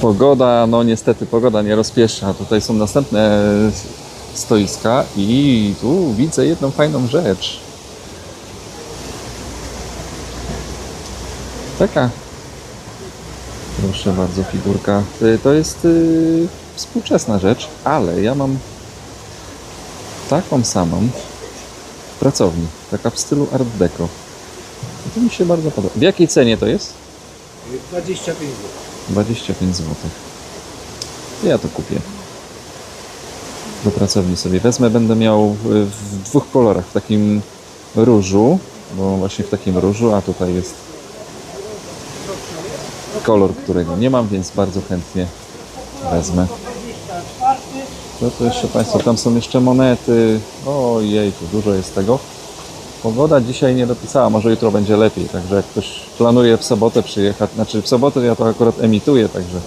Pogoda, no niestety pogoda nie rozpieszcza. Tutaj są następne stoiska i tu widzę jedną fajną rzecz. Taka. Proszę bardzo, figurka. Y, To jest y, współczesna rzecz, ale ja mam taką samą w pracowni. Taka w stylu Art Deco. I To mi się bardzo podoba. W jakiej cenie to jest? 25 zł. 25 zł. Ja to kupię. Do pracowni sobie wezmę. Będę miał w, w dwóch kolorach. W takim różu, bo właśnie w takim różu, a tutaj jest kolor, którego nie mam, więc bardzo chętnie wezmę. Co to jeszcze Państwo? Tam są jeszcze monety. Ojej, tu dużo jest tego. Pogoda dzisiaj nie dopisała, może jutro będzie lepiej, także jak ktoś planuje w sobotę przyjechać, znaczy w sobotę ja to akurat emituję, także